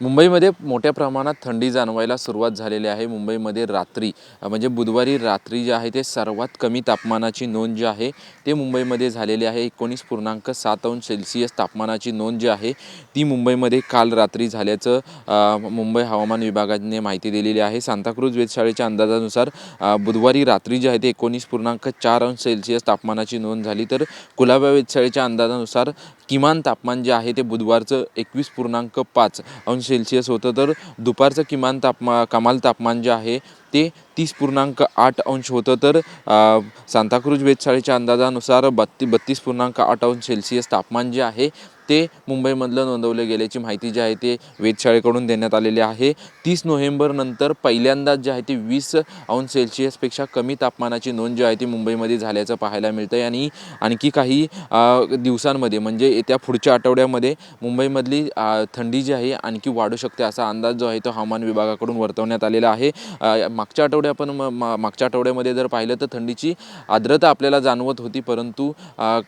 मुंबईमध्ये मोठ्या प्रमाणात थंडी जाणवायला सुरुवात झालेली आहे. मुंबईमध्ये रात्री म्हणजे बुधवारी रात्री जे आहे ते सर्वात कमी तापमानाची नोंद जी आहे ते मुंबईमध्ये झालेली आहे. एकोणीस पूर्णांक सात अंश सेल्सिअस तापमानाची नोंद जी आहे ती मुंबईमध्ये काल रात्री झाल्याचं मुंबई हवामान विभागाने माहिती दिलेली आहे. सांताक्रूज वेधशाळेच्या अंदाजानुसार बुधवारी रात्री जी आहे ते एकोणीस पूर्णांक चार अंश सेल्सिअस तापमानाची नोंद झाली. तर कुलाबा वेधशाळेच्या अंदाजानुसार किमान तापमान जे आहे ते बुधवारचं एकवीस पूर्णांक पाच अंश सेल्सिअस होतं. तर दुपारचं किमान तापमा कमाल तापमान जे आहे ते तीस पूर्णांक आठ अंश होतं. तर सांताक्रूज वेधशाळेच्या अंदाजानुसार बत्ती बत्तीस पूर्णांक आठ अंश सेल्सिअस तापमान जे आहे ते मुंबईमधलं नोंदवले गेल्याची माहिती जी आहे ते वेधशाळेकडून देण्यात आलेली आहे. तीस नोव्हेंबरनंतर पहिल्यांदाच जे आहे ते वीस अंश सेल्सिअसपेक्षा कमी तापमानाची नोंद जी आहे ती मुंबईमध्ये झाल्याचं पाहायला मिळतं आहे आणि आणखी काही दिवसांमध्ये म्हणजे येत्या पुढच्या आठवड्यामध्ये मुंबईमधली थंडी जी आहे आणखी वाढू शकते असा अंदाज जो आहे तो हवामान विभागाकडून वर्तवण्यात आलेला आहे. मागच्या आठवड्या आपण मागच्या आठवड्यामध्ये जर पाहिलं तर थंडीची आर्द्रता आपल्याला जाणवत होती. परंतु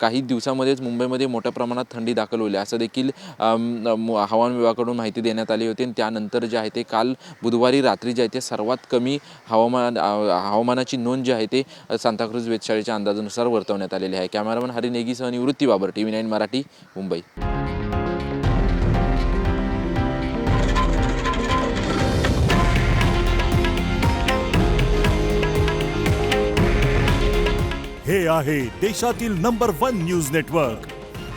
काही दिवसामध्येच मुंबईमध्ये मोठ्या प्रमाणात थंडी दाखल होईल असं देखील हवामान विभागाकडून माहिती देण्यात आली होती. आणि त्यानंतर जे आहे ते काल बुधवारी रात्री जे आहे ते सर्वात कमी हवामान हवामानाची नोंद जी आहे ते सांताक्रूज वेधशाळेच्या अंदाजानुसार वर्तवण्यात आलेली आहे. Cameraman Hari नेगीसह Nivrutti Babar T V nine Marathi Mumbai. हे आहे देशातील नंबर वन न्यूज नेटवर्क.